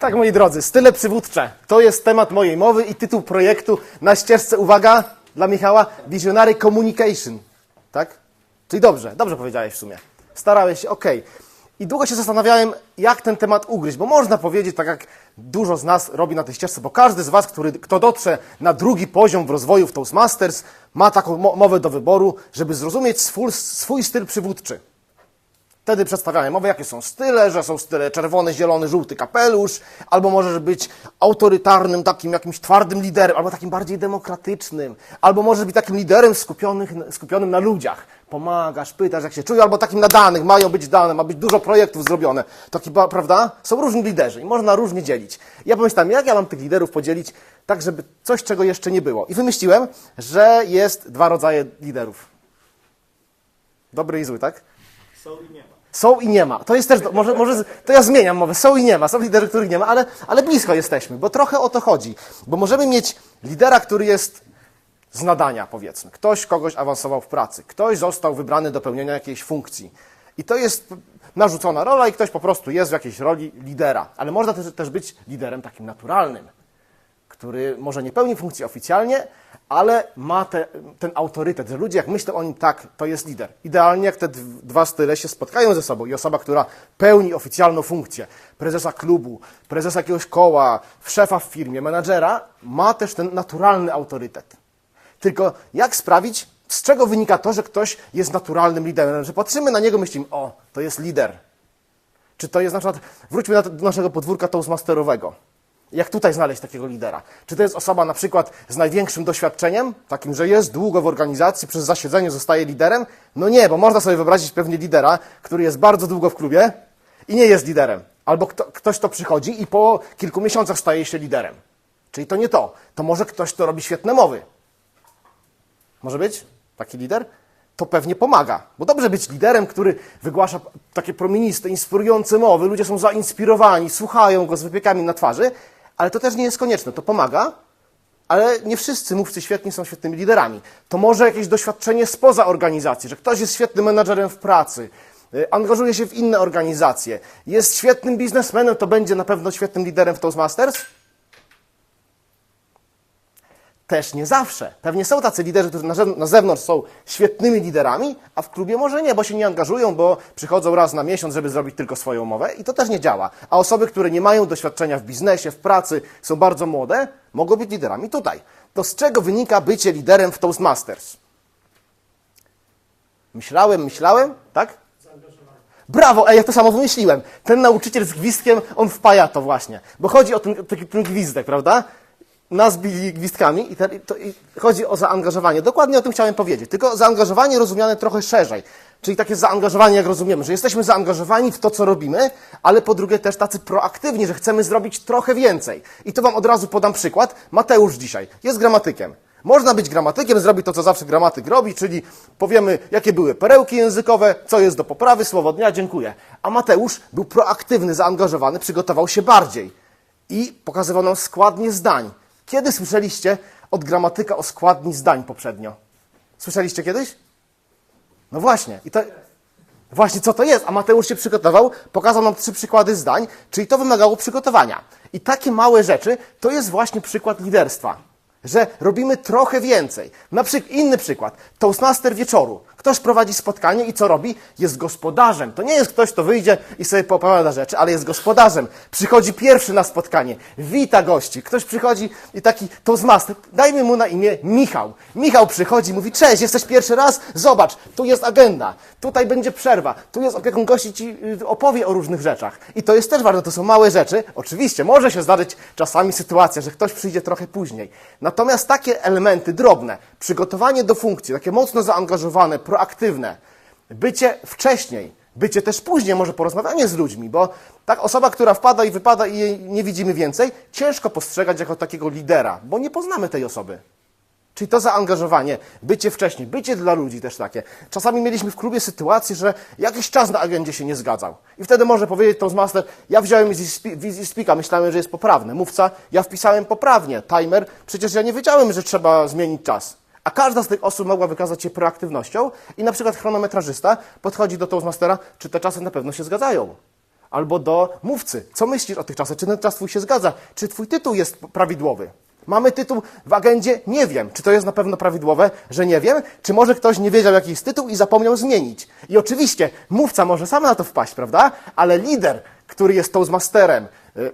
Tak, moi drodzy, style przywódcze. To jest temat mojej mowy i tytuł projektu na ścieżce, uwaga, dla Michała, Visionary Communication. Tak? Czyli dobrze, dobrze powiedziałeś w sumie. Starałeś się, okej. I długo się zastanawiałem, jak ten temat ugryźć, bo można powiedzieć, tak jak dużo z nas robi na tej ścieżce, bo każdy z Was, który, kto dotrze na drugi poziom w rozwoju w Toastmasters, ma taką mo- mowę do wyboru, żeby zrozumieć swój, swój styl przywódczy. Wtedy przedstawiamy mowę, jakie są style, że są style czerwony, zielony, żółty kapelusz, albo możesz być autorytarnym, takim jakimś twardym liderem, albo takim bardziej demokratycznym, albo możesz być takim liderem skupionych, skupionym na ludziach. Pomagasz, pytasz, jak się czują, albo takim na danych, mają być dane, ma być dużo projektów zrobione. Taki, prawda? Są różni liderzy i można różnie dzielić. Ja pomyślałem, jak ja mam tych liderów podzielić tak, żeby coś, czego jeszcze nie było. I wymyśliłem, że jest dwa rodzaje liderów. Dobry i zły, tak? Są i nie ma. Są i nie ma. To jest też, może, może, to ja zmieniam mowę. Są i nie ma. Są liderzy, których nie ma, ale, ale blisko jesteśmy, bo trochę o to chodzi. Bo możemy mieć lidera, który jest z nadania, powiedzmy. Ktoś kogoś awansował w pracy. Ktoś został wybrany do pełnienia jakiejś funkcji. I to jest narzucona rola i ktoś po prostu jest w jakiejś roli lidera. Ale można też, też być liderem takim naturalnym który może nie pełni funkcji oficjalnie, ale ma te, ten autorytet, że ludzie jak myślą o nim, tak, to jest lider. Idealnie jak te dwa style się spotkają ze sobą i osoba, która pełni oficjalną funkcję prezesa klubu, prezesa jakiegoś koła, szefa w firmie, menadżera, ma też ten naturalny autorytet. Tylko jak sprawić, z czego wynika to, że ktoś jest naturalnym liderem? Że patrzymy na niego, myślimy, o, to jest lider. Czy to jest na przykład, wróćmy do naszego podwórka toastmasterowego. Jak tutaj znaleźć takiego lidera? Czy to jest osoba na przykład z największym doświadczeniem, takim, że jest długo w organizacji, przez zasiedzenie zostaje liderem? No nie, bo można sobie wyobrazić pewnie lidera, który jest bardzo długo w klubie i nie jest liderem. Albo kto, ktoś, kto przychodzi i po kilku miesiącach staje się liderem. Czyli to nie to. To może ktoś, kto robi świetne mowy. Może być taki lider? To pewnie pomaga, bo dobrze być liderem, który wygłasza takie promieniste, inspirujące mowy, ludzie są zainspirowani, słuchają go z wypiekami na twarzy, ale to też nie jest konieczne. To pomaga, ale nie wszyscy mówcy świetni są świetnymi liderami. To może jakieś doświadczenie spoza organizacji, że ktoś jest świetnym menadżerem w pracy, y, angażuje się w inne organizacje, jest świetnym biznesmenem, to będzie na pewno świetnym liderem w Toastmasters? Też nie zawsze. Pewnie są tacy liderzy, którzy na zew- na zewnątrz są świetnymi liderami, a w klubie może nie, bo się nie angażują, bo przychodzą raz na miesiąc, żeby zrobić tylko swoją mowę i to też nie działa. A osoby, które nie mają doświadczenia w biznesie, w pracy, są bardzo młode, mogą być liderami tutaj. To z czego wynika bycie liderem w Toastmasters? Myślałem, myślałem, tak? Brawo, ej, ja to samo wymyśliłem. Ten nauczyciel z gwizdkiem, on wpaja to właśnie. Bo chodzi o ten, taki, ten gwizdek, prawda? Nas bili gwizdkami i, te, to, i chodzi o zaangażowanie. Dokładnie o tym chciałem powiedzieć. Tylko zaangażowanie rozumiane trochę szerzej. Czyli takie zaangażowanie, jak rozumiemy, że jesteśmy zaangażowani w to, co robimy, ale po drugie też tacy proaktywni, że chcemy zrobić trochę więcej. I to wam od razu podam przykład. Mateusz dzisiaj jest gramatykiem. Można być gramatykiem, zrobić to, co zawsze gramatyk robi, czyli powiemy, jakie były perełki językowe, co jest do poprawy, słowo dnia, dziękuję. A Mateusz był proaktywny, zaangażowany, przygotował się bardziej i pokazywał nam składnie zdań. Kiedy słyszeliście od gramatyka o składni zdań poprzednio? Słyszeliście kiedyś? No właśnie. I to, Właśnie co to jest? A Mateusz się przygotował, pokazał nam trzy przykłady zdań, czyli to wymagało przygotowania. I takie małe rzeczy to jest właśnie przykład liderstwa. Że robimy trochę więcej. Na przykład, inny przykład. Toastmaster wieczoru. Ktoś prowadzi spotkanie i co robi? Jest gospodarzem. To nie jest ktoś, kto wyjdzie i sobie poopowiada rzeczy, ale jest gospodarzem. Przychodzi pierwszy na spotkanie, wita gości. Ktoś przychodzi i taki Toastmaster, dajmy mu na imię Michał. Michał przychodzi, mówi, cześć, jesteś pierwszy raz? Zobacz, tu jest agenda, tutaj będzie przerwa, tu jest opiekun gości, ci y, opowie o różnych rzeczach. I to jest też ważne, to są małe rzeczy. Oczywiście, może się zdarzyć czasami sytuacja, że ktoś przyjdzie trochę później. Natomiast takie elementy drobne, przygotowanie do funkcji, takie mocno zaangażowane, proaktywne, bycie wcześniej, bycie też później, może porozmawianie z ludźmi, bo tak osoba, która wpada i wypada i jej nie widzimy więcej, ciężko postrzegać jako takiego lidera, bo nie poznamy tej osoby. Czyli to zaangażowanie, bycie wcześniej, bycie dla ludzi też takie. Czasami mieliśmy w klubie sytuację, że jakiś czas na agendzie się nie zgadzał. I wtedy może powiedzieć Toastmaster, ja wziąłem Easy Speaka, myślałem, że jest poprawny. Mówca, ja wpisałem poprawnie. Timer, przecież ja nie wiedziałem, że trzeba zmienić czas. A każda z tych osób mogła wykazać się proaktywnością i na przykład chronometrażysta podchodzi do Toastmastera, czy te czasy na pewno się zgadzają. albo do mówcy. Co myślisz o tych czasach? Czy ten czas twój się zgadza? Czy twój tytuł jest prawidłowy? Mamy tytuł w agendzie Nie wiem. Czy to jest na pewno prawidłowe, że nie wiem? Czy może ktoś nie wiedział, jaki jest tytuł i zapomniał zmienić? I oczywiście mówca może sam na to wpaść, prawda? Ale lider, który jest toastmasterem y,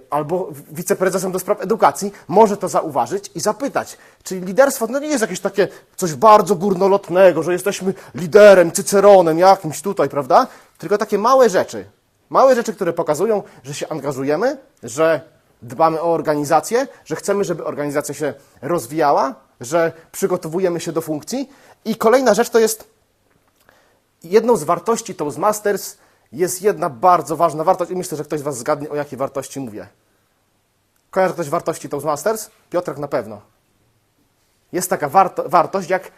albo wiceprezesem do spraw edukacji, może to zauważyć i zapytać. Czyli liderstwo to nie jest jakieś takie coś bardzo górnolotnego, że jesteśmy liderem, cyceronem jakimś tutaj, prawda? Tylko takie małe rzeczy. Małe rzeczy, które pokazują, że się angażujemy, że dbamy o organizację, że chcemy, żeby organizacja się rozwijała, że przygotowujemy się do funkcji. I kolejna rzecz to jest jedną z wartości Toastmasters jest jedna bardzo ważna wartość i myślę, że ktoś z Was zgadnie, o jakiej wartości mówię. Kojarzy ktoś wartości Toastmasters? Piotrek na pewno. Jest taka warto, wartość jak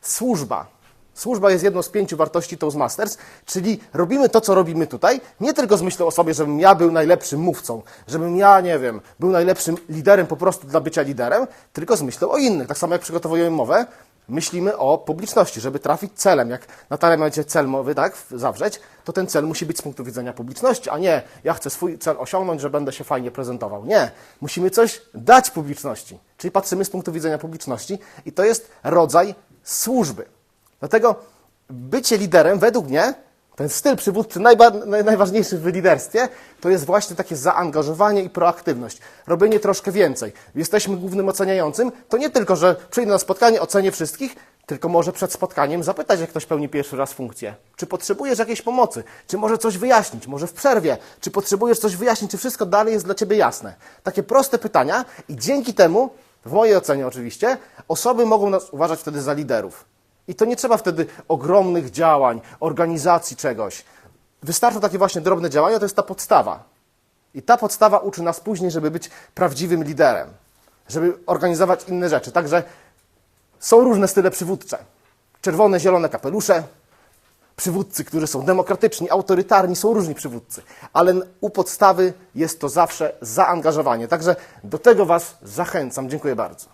służba. Służba jest jedną z pięciu wartości Toastmasters, czyli robimy to, co robimy tutaj, nie tylko z myślą o sobie, żebym ja był najlepszym mówcą, żebym ja, nie wiem, był najlepszym liderem po prostu dla bycia liderem, tylko z myślą o innych. Tak samo jak przygotowujemy mowę, myślimy o publiczności, żeby trafić celem. Jak Natalia będzie cel mowy, tak, zawrzeć, to ten cel musi być z punktu widzenia publiczności, a nie ja chcę swój cel osiągnąć, że będę się fajnie prezentował. Nie. Musimy coś dać publiczności. Czyli patrzymy z punktu widzenia publiczności i to jest rodzaj służby. Dlatego bycie liderem, według mnie, ten styl przywódcy najba- naj- najważniejszy w liderstwie, to jest właśnie takie zaangażowanie i proaktywność. Robienie troszkę więcej. Jesteśmy głównym oceniającym, to nie tylko, że przyjdę na spotkanie, ocenię wszystkich, tylko może przed spotkaniem zapytać, jak ktoś pełni pierwszy raz funkcję. Czy potrzebujesz jakiejś pomocy? Czy może coś wyjaśnić? Może w przerwie? Czy potrzebujesz coś wyjaśnić? Czy wszystko dalej jest dla Ciebie jasne? Takie proste pytania i dzięki temu, w mojej ocenie oczywiście, osoby mogą nas uważać wtedy za liderów. I to nie trzeba wtedy ogromnych działań, organizacji czegoś. Wystarczą takie właśnie drobne działania, to jest ta podstawa. I ta podstawa uczy nas później, żeby być prawdziwym liderem, żeby organizować inne rzeczy. Także są różne style przywódcze. Czerwone, zielone kapelusze, przywódcy, którzy są demokratyczni, autorytarni, są różni przywódcy. Ale u podstawy jest to zawsze zaangażowanie. Także do tego Was zachęcam. Dziękuję bardzo.